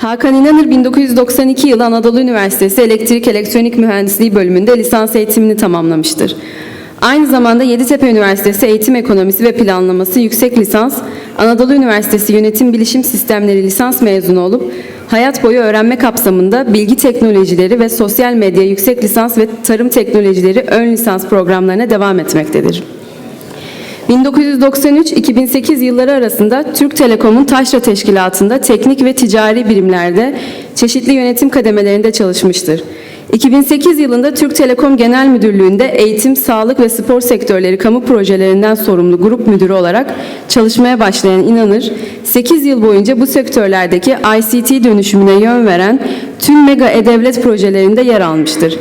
Hakan İnanır 1992 yılı Anadolu Üniversitesi Elektrik Elektronik Mühendisliği bölümünde lisans eğitimini tamamlamıştır. Aynı zamanda Yeditepe Üniversitesi Eğitim Ekonomisi ve Planlaması yüksek lisans, Anadolu Üniversitesi Yönetim Bilişim Sistemleri lisans mezunu olup hayat boyu öğrenme kapsamında bilgi teknolojileri ve sosyal medya yüksek lisans ve tarım teknolojileri ön lisans programlarına devam etmektedir. 1993-2008 yılları arasında Türk Telekom'un Taşra Teşkilatı'nda teknik ve ticari birimlerde çeşitli yönetim kademelerinde çalışmıştır. 2008 yılında Türk Telekom Genel Müdürlüğü'nde eğitim, sağlık ve spor sektörleri kamu projelerinden sorumlu grup müdürü olarak çalışmaya başlayan İnanır, 8 yıl boyunca bu sektörlerdeki ICT dönüşümüne yön veren tüm mega e-devlet projelerinde yer almıştır.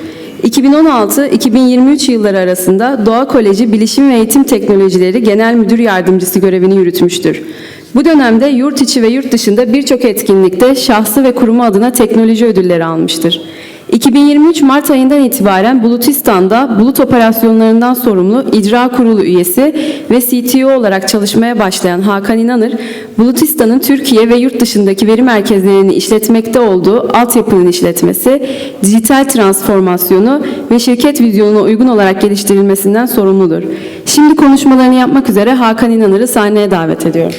2016-2023 yılları arasında Doğa Koleji Bilişim ve Eğitim Teknolojileri Genel Müdür Yardımcısı görevini yürütmüş,'tür. Bu dönemde yurt içi ve yurt dışında birçok etkinlikte şahsı ve kurumu adına teknoloji ödülleri almıştır. 2023 Mart ayından itibaren Bulutistan'da bulut operasyonlarından sorumlu icra kurulu üyesi ve CTO olarak çalışmaya başlayan Hakan İnanır, Bulutistan'ın Türkiye ve yurt dışındaki veri merkezlerini işletmekte olduğu altyapının işletmesi, dijital transformasyonu ve şirket vizyonuna uygun olarak geliştirilmesinden sorumludur. Şimdi konuşmalarını yapmak üzere Hakan İnanır'ı sahneye davet ediyorum.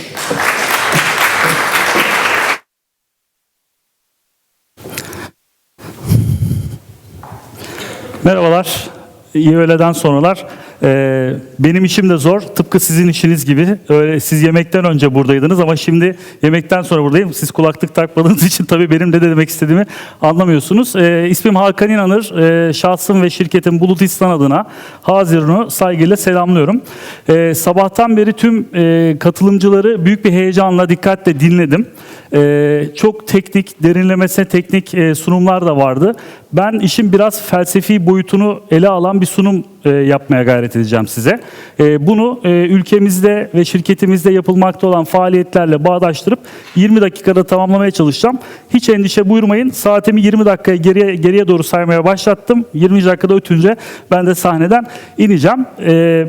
Merhabalar, iyi öğleden sonralar. Ee, benim işim de zor, tıpkı sizin işiniz gibi. Öyle, siz yemekten önce buradaydınız ama şimdi yemekten sonra buradayım. Siz kulaklık takmadığınız için tabii benim ne demek istediğimi anlamıyorsunuz. Ee, ismim Hakan İnanır, ee, şahsım ve şirketim Bulutistan adına Hazirun'u saygıyla selamlıyorum. Ee, sabahtan beri tüm e, katılımcıları büyük bir heyecanla, dikkatle dinledim. Ee, çok teknik, derinlemesine teknik e, sunumlar da vardı. Ben işin biraz felsefi boyutunu ele alan bir sunum e, yapmaya gayret edeceğim size. E, bunu e, ülkemizde ve şirketimizde yapılmakta olan faaliyetlerle bağdaştırıp 20 dakikada tamamlamaya çalışacağım. Hiç endişe buyurmayın. Saatimi 20 dakikaya geriye, geriye doğru saymaya başlattım. 20 dakikada ötünce ben de sahneden ineceğim. E,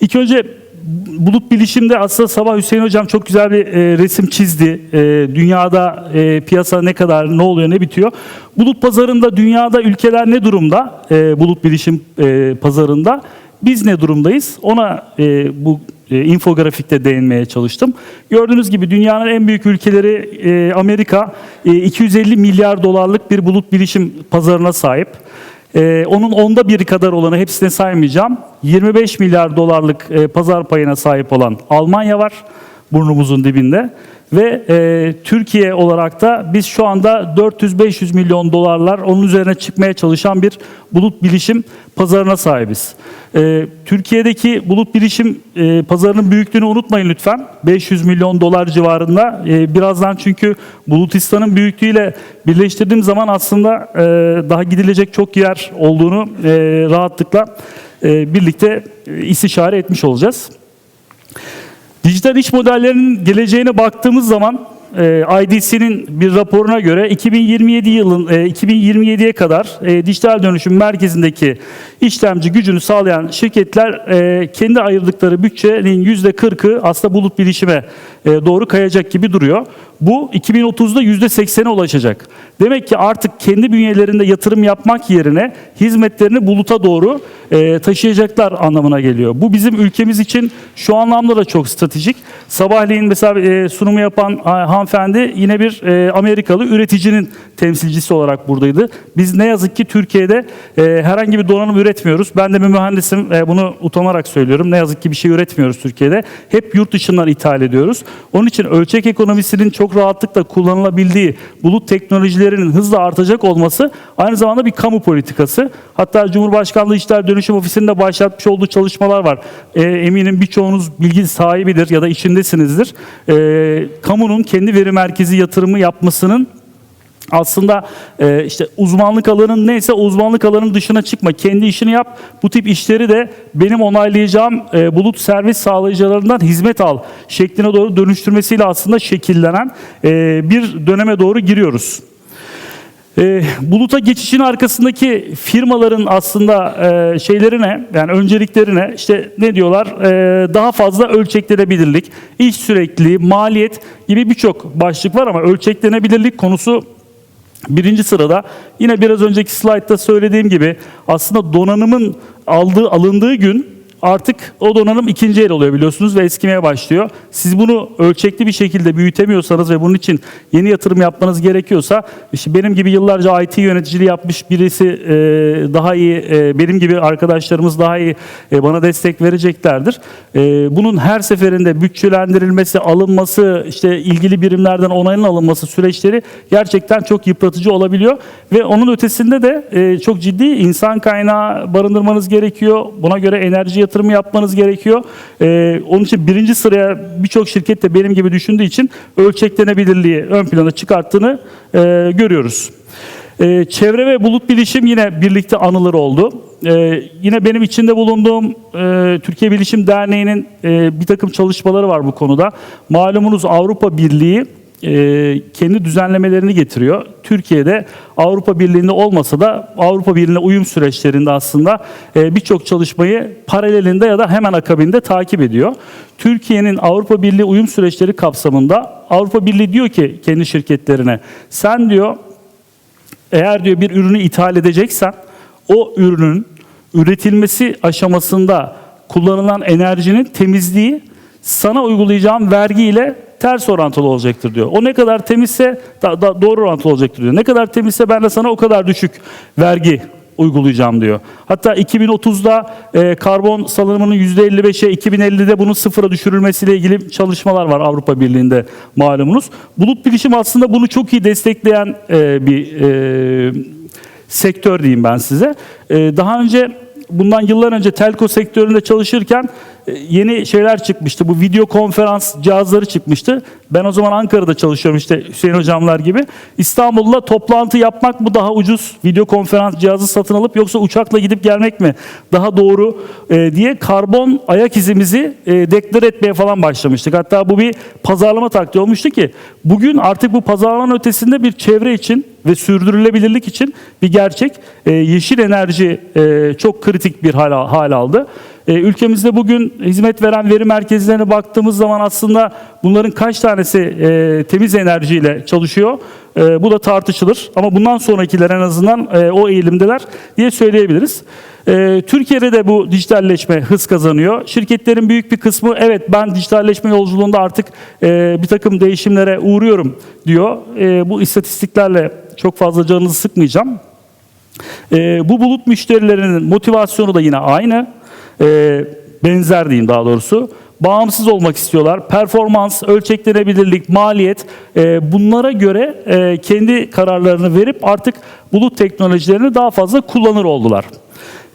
ilk önce Bulut Bilişim'de aslında sabah Hüseyin Hocam çok güzel bir e, resim çizdi. E, dünyada e, piyasa ne kadar, ne oluyor, ne bitiyor. Bulut pazarında dünyada ülkeler ne durumda? E, bulut Bilişim e, pazarında. Biz ne durumdayız? Ona e, bu e, infografikte değinmeye çalıştım. Gördüğünüz gibi dünyanın en büyük ülkeleri e, Amerika e, 250 milyar dolarlık bir bulut bilişim pazarına sahip. Ee, onun onda biri kadar olanı hepsini saymayacağım. 25 milyar dolarlık e, pazar payına sahip olan Almanya var burnumuzun dibinde. Ve e, Türkiye olarak da biz şu anda 400-500 milyon dolarlar onun üzerine çıkmaya çalışan bir bulut bilişim pazarına sahibiz. E, Türkiye'deki bulut bilişim e, pazarının büyüklüğünü unutmayın lütfen. 500 milyon dolar civarında. E, birazdan çünkü Bulutistan'ın büyüklüğüyle birleştirdiğim zaman aslında e, daha gidilecek çok yer olduğunu e, rahatlıkla e, birlikte e, istişare etmiş olacağız. Dijital iş modellerinin geleceğine baktığımız zaman e, IDC'nin bir raporuna göre 2027 yılın e, 2027'ye kadar e, dijital dönüşüm merkezindeki işlemci gücünü sağlayan şirketler e, kendi ayırdıkları bütçenin %40'ı aslında bulut bilişime e, doğru kayacak gibi duruyor. Bu 2030'da %80'e ulaşacak. Demek ki artık kendi bünyelerinde yatırım yapmak yerine hizmetlerini buluta doğru taşıyacaklar anlamına geliyor. Bu bizim ülkemiz için şu anlamda da çok stratejik. Sabahleyin mesela sunumu yapan hanımefendi yine bir e, Amerikalı üreticinin temsilcisi olarak buradaydı. Biz ne yazık ki Türkiye'de e, herhangi bir donanım üretmiyoruz. Ben de bir mühendisim. E, bunu utanarak söylüyorum. Ne yazık ki bir şey üretmiyoruz Türkiye'de. Hep yurt dışından ithal ediyoruz. Onun için ölçek ekonomisinin çok rahatlıkla kullanılabildiği bulut teknolojilerinin hızla artacak olması aynı zamanda bir kamu politikası. Hatta Cumhurbaşkanlığı İşler Dönüşüm Ofisi'nde başlatmış olduğu çalışmalar var. E, eminim birçoğunuz bilgi sahibidir ya da içindesinizdir. E, kamunun kendi veri merkezi yatırımı yapmasının aslında e, işte uzmanlık alanın neyse uzmanlık alanının dışına çıkma. Kendi işini yap. Bu tip işleri de benim onaylayacağım e, bulut servis sağlayıcılarından hizmet al şekline doğru dönüştürmesiyle aslında şekillenen e, bir döneme doğru giriyoruz. E, buluta geçişin arkasındaki firmaların aslında e, şeylerine yani önceliklerine işte ne diyorlar E, daha fazla ölçeklenebilirlik, iş sürekliliği, maliyet gibi birçok başlık var ama ölçeklenebilirlik konusu Birinci sırada. Yine biraz önceki slaytta söylediğim gibi aslında donanımın aldığı alındığı gün artık o donanım ikinci el oluyor biliyorsunuz ve eskimeye başlıyor. Siz bunu ölçekli bir şekilde büyütemiyorsanız ve bunun için yeni yatırım yapmanız gerekiyorsa işte benim gibi yıllarca IT yöneticiliği yapmış birisi e, daha iyi e, benim gibi arkadaşlarımız daha iyi e, bana destek vereceklerdir. E, bunun her seferinde bütçelendirilmesi, alınması, işte ilgili birimlerden onayın alınması süreçleri gerçekten çok yıpratıcı olabiliyor ve onun ötesinde de e, çok ciddi insan kaynağı barındırmanız gerekiyor. Buna göre enerji yatırımı yapmanız gerekiyor. E, onun için birinci sıraya birçok şirket de benim gibi düşündüğü için ölçeklenebilirliği ön plana çıkarttığını e, görüyoruz. Ee, çevre ve bulut bilişim yine birlikte anılır oldu. Ee, yine benim içinde bulunduğum e, Türkiye Bilişim Derneği'nin e, bir takım çalışmaları var bu konuda. Malumunuz Avrupa Birliği e, kendi düzenlemelerini getiriyor. Türkiye'de Avrupa Birliği'nde olmasa da Avrupa Birliği'ne uyum süreçlerinde aslında e, birçok çalışmayı paralelinde ya da hemen akabinde takip ediyor. Türkiye'nin Avrupa Birliği uyum süreçleri kapsamında Avrupa Birliği diyor ki kendi şirketlerine sen diyor eğer diyor bir ürünü ithal edeceksen o ürünün üretilmesi aşamasında kullanılan enerjinin temizliği sana uygulayacağım vergi ile ters orantılı olacaktır diyor. O ne kadar temizse da, da- doğru orantılı olacaktır diyor. Ne kadar temizse ben de sana o kadar düşük vergi uygulayacağım diyor. Hatta 2030'da e, karbon salınımının %55'e, 2050'de bunun sıfıra düşürülmesiyle ilgili çalışmalar var Avrupa Birliği'nde malumunuz. Bulut bilişim aslında bunu çok iyi destekleyen e, bir e, sektör diyeyim ben size. E, daha önce bundan yıllar önce telko sektöründe çalışırken e, yeni şeyler çıkmıştı. Bu video konferans cihazları çıkmıştı. Ben o zaman Ankara'da çalışıyorum işte Hüseyin hocamlar gibi. İstanbul'da toplantı yapmak mı daha ucuz video konferans cihazı satın alıp yoksa uçakla gidip gelmek mi daha doğru e, diye karbon ayak izimizi e, deklar etmeye falan başlamıştık. Hatta bu bir pazarlama taktiği olmuştu ki bugün artık bu pazarlamanın ötesinde bir çevre için ve sürdürülebilirlik için bir gerçek. E, yeşil enerji e, çok kritik bir hal, hal aldı. E, ülkemizde bugün hizmet veren veri merkezlerine baktığımız zaman aslında bunların kaç tanesi temiz enerjiyle çalışıyor? Bu da tartışılır. Ama bundan sonrakiler en azından o eğilimdeler diye söyleyebiliriz. Türkiye'de de bu dijitalleşme hız kazanıyor. Şirketlerin büyük bir kısmı evet ben dijitalleşme yolculuğunda artık bir takım değişimlere uğruyorum diyor. Bu istatistiklerle çok fazla canınızı sıkmayacağım. E, bu bulut müşterilerinin motivasyonu da yine aynı. E, benzer diyeyim daha doğrusu. Bağımsız olmak istiyorlar. Performans, ölçeklenebilirlik, maliyet e, bunlara göre e, kendi kararlarını verip artık bulut teknolojilerini daha fazla kullanır oldular.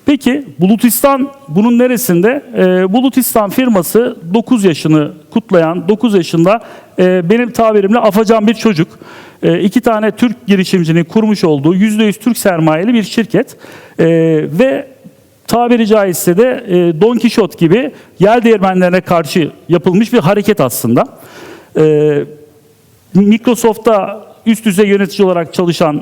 Peki Bulutistan bunun neresinde? E, Bulutistan firması 9 yaşını kutlayan, 9 yaşında e, benim tabirimle afacan bir çocuk. E, iki tane Türk girişimcinin kurmuş olduğu %100 Türk sermayeli bir şirket. E, ve tabiri caizse de e, Don Kişot gibi yer değirmenlerine karşı yapılmış bir hareket aslında. E, Microsoft'ta üst düzey yönetici olarak çalışan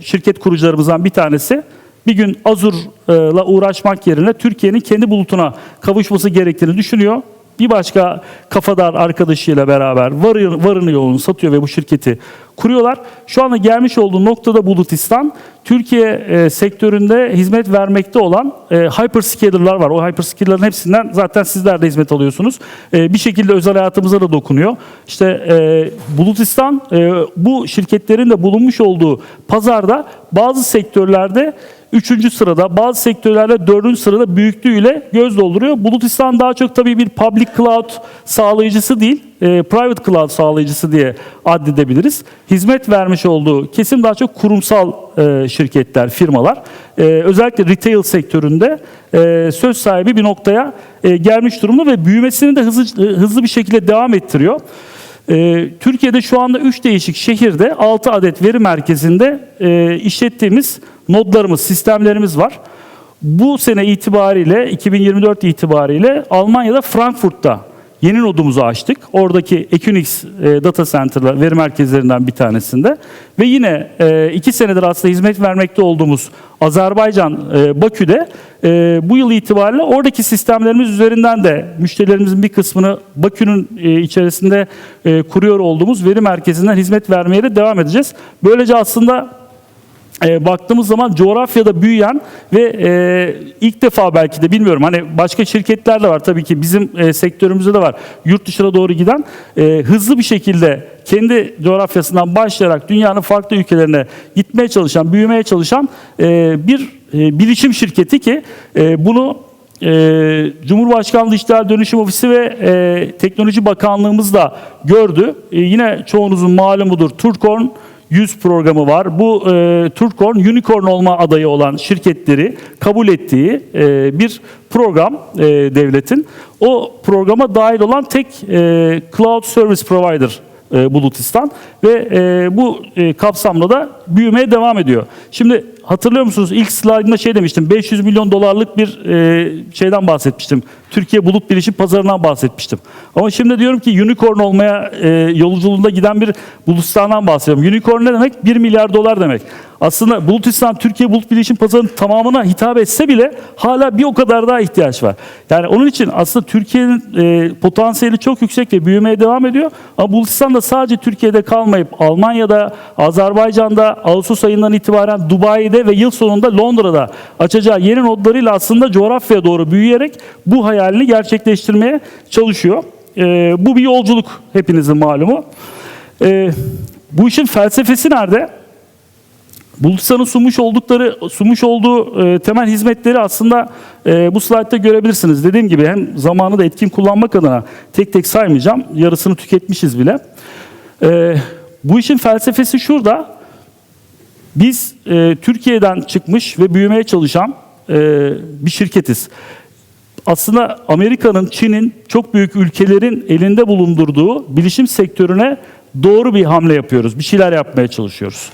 şirket kurucularımızdan bir tanesi bir gün Azure'la uğraşmak yerine Türkiye'nin kendi bulutuna kavuşması gerektiğini düşünüyor. Bir başka kafadar arkadaşıyla beraber varı- varını yoğunu satıyor ve bu şirketi kuruyorlar. Şu anda gelmiş olduğu noktada Bulutistan, Türkiye e, sektöründe hizmet vermekte olan e, hyperscaler'lar var. O hyperscaler'ların hepsinden zaten sizler de hizmet alıyorsunuz. E, bir şekilde özel hayatımıza da dokunuyor. İşte e, Bulutistan e, bu şirketlerin de bulunmuş olduğu pazarda bazı sektörlerde Üçüncü sırada, bazı sektörlerde dördüncü sırada büyüklüğüyle göz dolduruyor. Bulutistan daha çok tabii bir public cloud sağlayıcısı değil, e, private cloud sağlayıcısı diye addedebiliriz. Hizmet vermiş olduğu kesim daha çok kurumsal e, şirketler, firmalar. E, özellikle retail sektöründe e, söz sahibi bir noktaya e, gelmiş durumda ve büyümesini de hızlı, hızlı bir şekilde devam ettiriyor. Ee, Türkiye'de şu anda 3 değişik şehirde 6 adet veri merkezinde e, işlettiğimiz nodlarımız, sistemlerimiz var. Bu sene itibariyle 2024 itibariyle Almanya'da Frankfurt'ta yeni nodumuzu açtık. Oradaki Equinix e, Data Center'la veri merkezlerinden bir tanesinde. Ve yine e, iki senedir aslında hizmet vermekte olduğumuz Azerbaycan e, Bakü'de bu yıl itibariyle oradaki sistemlerimiz üzerinden de müşterilerimizin bir kısmını Bakü'nün içerisinde kuruyor olduğumuz veri merkezinden hizmet vermeye de devam edeceğiz. Böylece aslında e, baktığımız zaman coğrafyada büyüyen ve e, ilk defa belki de bilmiyorum hani başka şirketler de var tabii ki bizim e, sektörümüzde de var yurt dışına doğru giden e, hızlı bir şekilde kendi coğrafyasından başlayarak dünyanın farklı ülkelerine gitmeye çalışan, büyümeye çalışan e, bir e, bilişim şirketi ki e, bunu e, Cumhurbaşkanlığı Dijital Dönüşüm Ofisi ve e, Teknoloji Bakanlığımız da gördü. E, yine çoğunuzun malumudur Turkorn 100 programı var. Bu e, Turkorn unicorn olma adayı olan şirketleri kabul ettiği e, bir program e, devletin. O programa dahil olan tek e, cloud service provider e, Bulutistan ve e, bu e, kapsamda da büyümeye devam ediyor. Şimdi hatırlıyor musunuz ilk slaytımda şey demiştim 500 milyon dolarlık bir e, şeyden bahsetmiştim. Türkiye bulut bilişim pazarından bahsetmiştim. Ama şimdi diyorum ki unicorn olmaya e, yolculuğunda giden bir Bulutistan'dan bahsediyorum. Unicorn ne demek? 1 milyar dolar demek. Aslında Bulutistan Türkiye bulut bilişim pazarının tamamına hitap etse bile hala bir o kadar daha ihtiyaç var. Yani onun için aslında Türkiye'nin e, potansiyeli çok yüksek ve büyümeye devam ediyor. Ama Bulutistan da sadece Türkiye'de kalmayıp Almanya'da, Azerbaycan'da, Ağustos ayından itibaren Dubai'de ve yıl sonunda Londra'da açacağı yeni nodlarıyla aslında coğrafyaya doğru büyüyerek bu hayalini gerçekleştirmeye çalışıyor. E, bu bir yolculuk hepinizin malumu. E, bu işin felsefesi nerede? Bulutsan'ın sunmuş oldukları sunmuş olduğu e, temel hizmetleri aslında e, bu slaytta görebilirsiniz. Dediğim gibi hem zamanı da etkin kullanmak adına tek tek saymayacağım. Yarısını tüketmişiz bile. E, bu işin felsefesi şurada. Biz e, Türkiye'den çıkmış ve büyümeye çalışan e, bir şirketiz. Aslında Amerika'nın, Çin'in çok büyük ülkelerin elinde bulundurduğu bilişim sektörüne doğru bir hamle yapıyoruz. Bir şeyler yapmaya çalışıyoruz.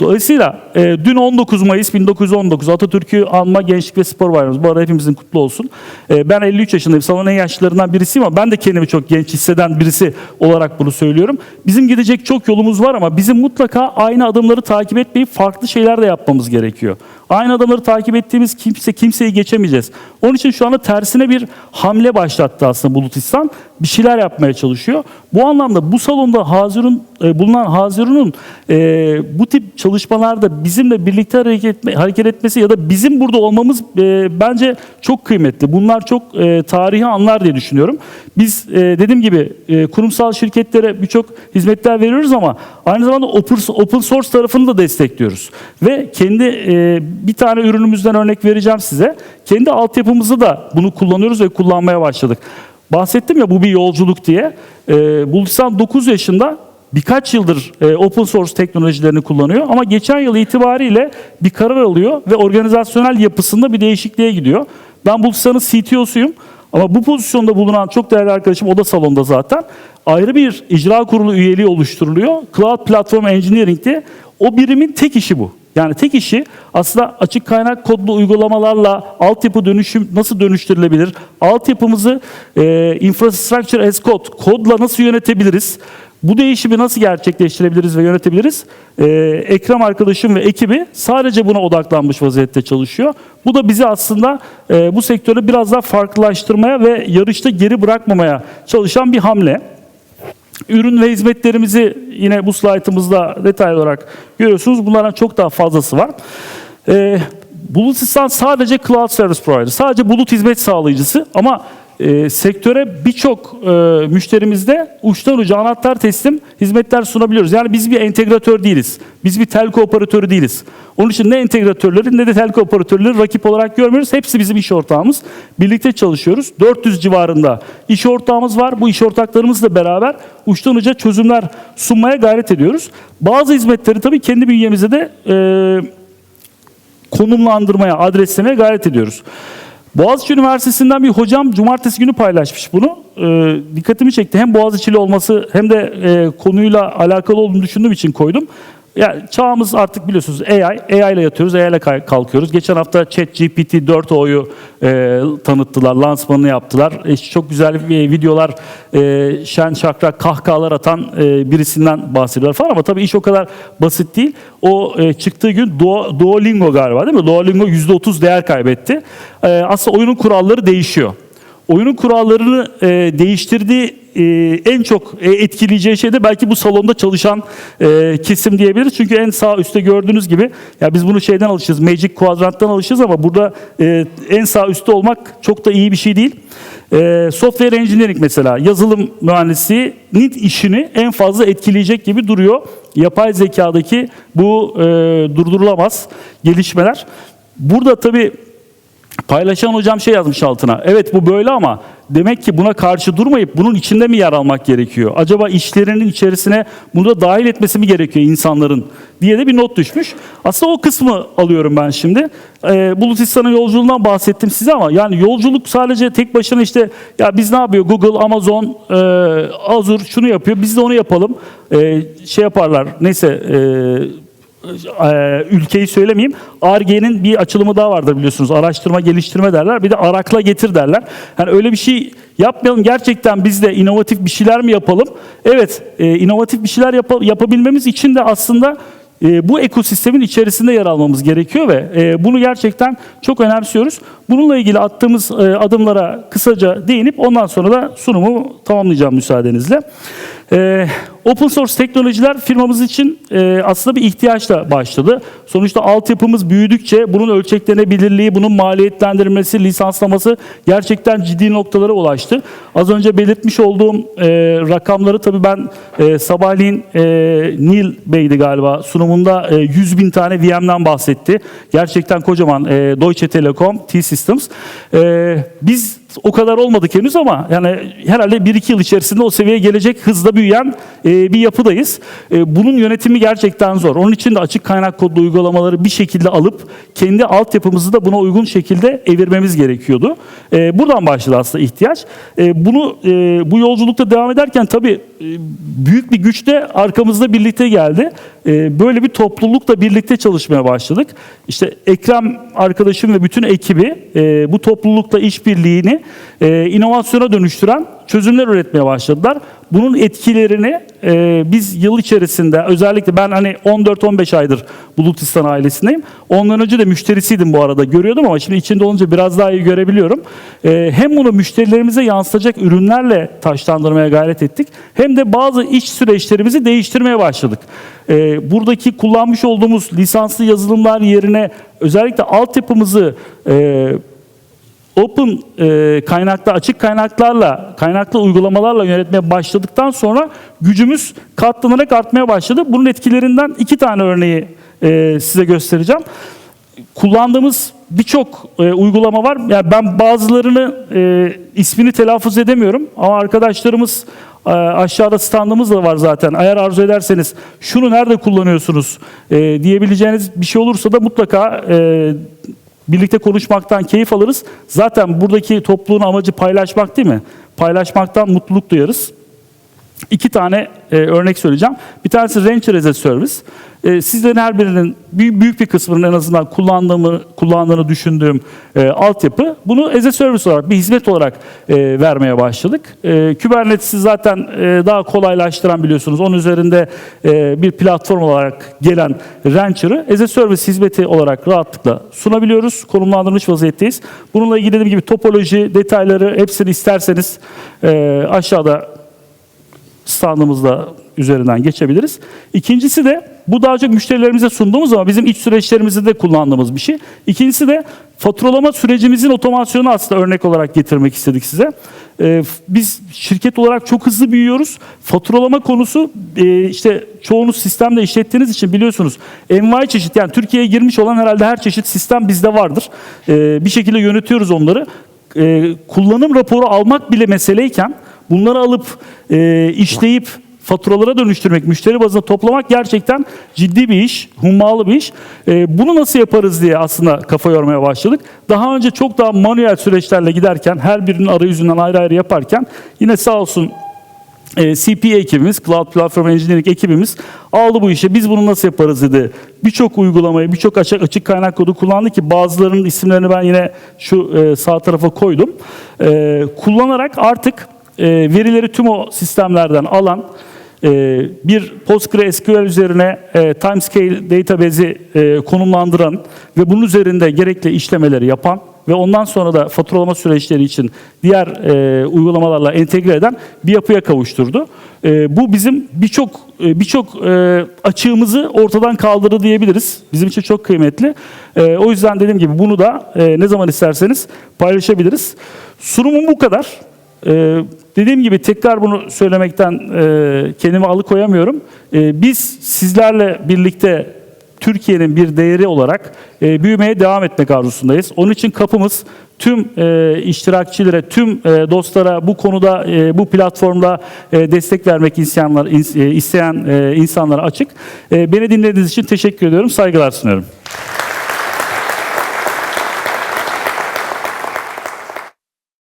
Dolayısıyla e, dün 19 Mayıs 1919 Atatürk'ü anma Gençlik ve Spor Bayramımız. Bu arada hepimizin kutlu olsun. E, ben 53 yaşındayım. Salonun en yaşlılarından birisiyim ama ben de kendimi çok genç hisseden birisi olarak bunu söylüyorum. Bizim gidecek çok yolumuz var ama bizim mutlaka aynı adımları takip etmeyip farklı şeyler de yapmamız gerekiyor. Aynı adımları takip ettiğimiz kimse kimseyi geçemeyeceğiz. Onun için şu anda tersine bir hamle başlattı aslında Bulutistan. Bir şeyler yapmaya çalışıyor. Bu anlamda bu salonda Hazirun e, bulunan Hazirun'un e, bu tip çalışmalarda bizimle birlikte hareket, etme, hareket etmesi ya da bizim burada olmamız e, bence çok kıymetli. Bunlar çok e, tarihi anlar diye düşünüyorum. Biz e, dediğim gibi e, kurumsal şirketlere birçok hizmetler veriyoruz ama aynı zamanda open, open source tarafını da destekliyoruz. Ve kendi e, bir tane ürünümüzden örnek vereceğim size. Kendi altyapımızı da bunu kullanıyoruz ve kullanmaya başladık. Bahsettim ya bu bir yolculuk diye. E, Bulutistan 9 yaşında birkaç yıldır e, open source teknolojilerini kullanıyor ama geçen yıl itibariyle bir karar alıyor ve organizasyonel yapısında bir değişikliğe gidiyor. Ben Bulutistan'ın CTO'suyum ama bu pozisyonda bulunan çok değerli arkadaşım o da salonda zaten. Ayrı bir icra kurulu üyeliği oluşturuluyor. Cloud Platform Engineering'de o birimin tek işi bu. Yani tek işi aslında açık kaynak kodlu uygulamalarla altyapı dönüşüm nasıl dönüştürülebilir? Altyapımızı e, infrastructure as code, kodla nasıl yönetebiliriz? Bu değişimi nasıl gerçekleştirebiliriz ve yönetebiliriz? Ee, Ekrem arkadaşım ve ekibi sadece buna odaklanmış vaziyette çalışıyor. Bu da bizi aslında e, bu sektörü biraz daha farklılaştırmaya ve yarışta geri bırakmamaya çalışan bir hamle. Ürün ve hizmetlerimizi yine bu slaytımızda detaylı olarak görüyorsunuz. Bunlardan çok daha fazlası var. Ee, Bulutistan sadece cloud service provider, sadece bulut hizmet sağlayıcısı ama e, sektöre birçok e, müşterimizde uçtan uca anahtar teslim hizmetler sunabiliyoruz. Yani biz bir entegratör değiliz. Biz bir telko operatörü değiliz. Onun için ne entegratörleri ne de telko operatörleri rakip olarak görmüyoruz. Hepsi bizim iş ortağımız. Birlikte çalışıyoruz. 400 civarında iş ortağımız var. Bu iş ortaklarımızla beraber uçtan uca çözümler sunmaya gayret ediyoruz. Bazı hizmetleri tabii kendi bünyemizde de e, konumlandırmaya, adreslemeye gayret ediyoruz. Boğaziçi Üniversitesi'nden bir hocam cumartesi günü paylaşmış bunu. Ee, dikkatimi çekti. Hem Boğaziçi'li olması hem de e, konuyla alakalı olduğunu düşündüğüm için koydum. Yani çağımız artık biliyorsunuz AI, AI ile yatıyoruz, AI ile kalkıyoruz. Geçen hafta ChatGPT 4o'yu e, tanıttılar, lansmanını yaptılar. E, çok güzel e, videolar, e, şen şakrak kahkahalar atan e, birisinden bahsediyorlar falan ama tabii iş o kadar basit değil. O e, çıktığı gün Duo, Duolingo galiba değil mi? Duolingo %30 değer kaybetti. E, aslında oyunun kuralları değişiyor oyunun kurallarını e, değiştirdiği e, en çok e, etkileyeceği şey de belki bu salonda çalışan e, kesim diyebiliriz. Çünkü en sağ üstte gördüğünüz gibi ya biz bunu şeyden alışırız, Magic Quadrant'tan alışırız ama burada e, en sağ üstte olmak çok da iyi bir şey değil. E, software Engineering mesela yazılım mühendisliğinin işini en fazla etkileyecek gibi duruyor. Yapay zekadaki bu e, durdurulamaz gelişmeler. Burada tabii Paylaşan hocam şey yazmış altına. Evet bu böyle ama demek ki buna karşı durmayıp bunun içinde mi yer almak gerekiyor? Acaba işlerinin içerisine bunu da dahil etmesi mi gerekiyor insanların diye de bir not düşmüş. Aslında o kısmı alıyorum ben şimdi. Ee, Bulutistan'ın yolculuğundan bahsettim size ama yani yolculuk sadece tek başına işte ya biz ne yapıyor Google, Amazon, e, Azure şunu yapıyor biz de onu yapalım. E, şey yaparlar neyse e, e, ülkeyi söylemeyeyim. ARGE'nin bir açılımı daha vardır biliyorsunuz. Araştırma geliştirme derler. Bir de arakla getir derler. Yani öyle bir şey yapmayalım. Gerçekten biz de inovatif bir şeyler mi yapalım? Evet, e, inovatif bir şeyler yapa- yapabilmemiz için de aslında e, bu ekosistemin içerisinde yer almamız gerekiyor ve e, bunu gerçekten çok önemsiyoruz. Bununla ilgili attığımız e, adımlara kısaca değinip ondan sonra da sunumu tamamlayacağım müsaadenizle. Open source teknolojiler firmamız için e, aslında bir ihtiyaçla başladı. Sonuçta altyapımız büyüdükçe bunun ölçeklenebilirliği, bunun maliyetlendirilmesi, lisanslaması gerçekten ciddi noktalara ulaştı. Az önce belirtmiş olduğum e, rakamları tabii ben e, sabahleyin e, Neil Bey'di galiba sunumunda e, 100 bin tane VM'den bahsetti. Gerçekten kocaman e, Deutsche Telekom, T-Systems. E, biz o kadar olmadık henüz ama yani herhalde 1-2 yıl içerisinde o seviyeye gelecek hızla büyüyen e, bir yapıdayız. E, bunun yönetimi gerçekten zor. Onun için de açık kaynak kodlu uygulamaları bir şekilde alıp kendi altyapımızı da buna uygun şekilde evirmemiz gerekiyordu. E, buradan başladı aslında ihtiyaç. E, bunu e, bu yolculukta devam ederken tabii e, büyük bir güç de arkamızda birlikte geldi. E, böyle bir toplulukla birlikte çalışmaya başladık. İşte Ekrem arkadaşım ve bütün ekibi e, bu toplulukla işbirliğini e, inovasyona dönüştüren çözümler üretmeye başladılar. Bunun etkilerini e, biz yıl içerisinde özellikle ben hani 14-15 aydır Bulutistan ailesindeyim. Ondan önce de müşterisiydim bu arada görüyordum ama şimdi içinde olunca biraz daha iyi görebiliyorum. E, hem bunu müşterilerimize yansıtacak ürünlerle taşlandırmaya gayret ettik. Hem de bazı iş süreçlerimizi değiştirmeye başladık. E, buradaki kullanmış olduğumuz lisanslı yazılımlar yerine özellikle altyapımızı e, open e, kaynaklı, açık kaynaklarla, kaynaklı uygulamalarla yönetmeye başladıktan sonra gücümüz katlanarak artmaya başladı. Bunun etkilerinden iki tane örneği e, size göstereceğim. Kullandığımız birçok e, uygulama var. Yani ben bazılarını e, ismini telaffuz edemiyorum ama arkadaşlarımız e, aşağıda standımız da var zaten. Eğer arzu ederseniz şunu nerede kullanıyorsunuz e, diyebileceğiniz bir şey olursa da mutlaka e, birlikte konuşmaktan keyif alırız. Zaten buradaki topluluğun amacı paylaşmak değil mi? Paylaşmaktan mutluluk duyarız. İki tane e, örnek söyleyeceğim. Bir tanesi Rancher as a Service. E, sizlerin her birinin büyük, büyük bir kısmının en azından kullandığımı, kullandığını düşündüğüm e, altyapı. Bunu as a Service olarak, bir hizmet olarak e, vermeye başladık. E, Kubernetes'i zaten e, daha kolaylaştıran biliyorsunuz. Onun üzerinde e, bir platform olarak gelen Rancher'ı as a Service hizmeti olarak rahatlıkla sunabiliyoruz. Konumlandırılmış vaziyetteyiz. Bununla ilgili dediğim gibi topoloji, detayları hepsini isterseniz e, aşağıda standımızda üzerinden geçebiliriz. İkincisi de bu daha çok müşterilerimize sunduğumuz ama bizim iç süreçlerimizde de kullandığımız bir şey. İkincisi de faturalama sürecimizin otomasyonu aslında örnek olarak getirmek istedik size. Ee, biz şirket olarak çok hızlı büyüyoruz. Faturalama konusu e, işte çoğunuz sistemde işlettiğiniz için biliyorsunuz. Envai çeşit yani Türkiye'ye girmiş olan herhalde her çeşit sistem bizde vardır. Ee, bir şekilde yönetiyoruz onları. Ee, kullanım raporu almak bile meseleyken bunları alıp e, işleyip faturalara dönüştürmek, müşteri bazında toplamak gerçekten ciddi bir iş, hummalı bir iş. E, bunu nasıl yaparız diye aslında kafa yormaya başladık. Daha önce çok daha manuel süreçlerle giderken, her birinin arayüzünden ayrı ayrı yaparken yine sağ olsun e, CPA ekibimiz, Cloud Platform Engineering ekibimiz aldı bu işi. Biz bunu nasıl yaparız dedi. Birçok uygulamayı, birçok açık, açık kaynak kodu kullandı ki bazılarının isimlerini ben yine şu e, sağ tarafa koydum. E, kullanarak artık e, verileri tüm o sistemlerden alan e, bir PostgreSQL üzerine e, timescale database'i e, konumlandıran ve bunun üzerinde gerekli işlemeleri yapan ve ondan sonra da faturalama süreçleri için diğer e, uygulamalarla entegre eden bir yapıya kavuşturdu. E, bu bizim birçok e, birçok e, açığımızı ortadan kaldırdı diyebiliriz. Bizim için çok kıymetli. E, o yüzden dediğim gibi bunu da e, ne zaman isterseniz paylaşabiliriz. Sunumum bu kadar. Ee, dediğim gibi tekrar bunu söylemekten e, kendimi alıkoyamıyorum. Ee, biz sizlerle birlikte Türkiye'nin bir değeri olarak e, büyümeye devam etmek arzusundayız. Onun için kapımız tüm e, iştirakçilere, tüm e, dostlara bu konuda, e, bu platformda e, destek vermek isteyenler, ins- e, isteyen e, insanlara açık. E, beni dinlediğiniz için teşekkür ediyorum, saygılar sunuyorum.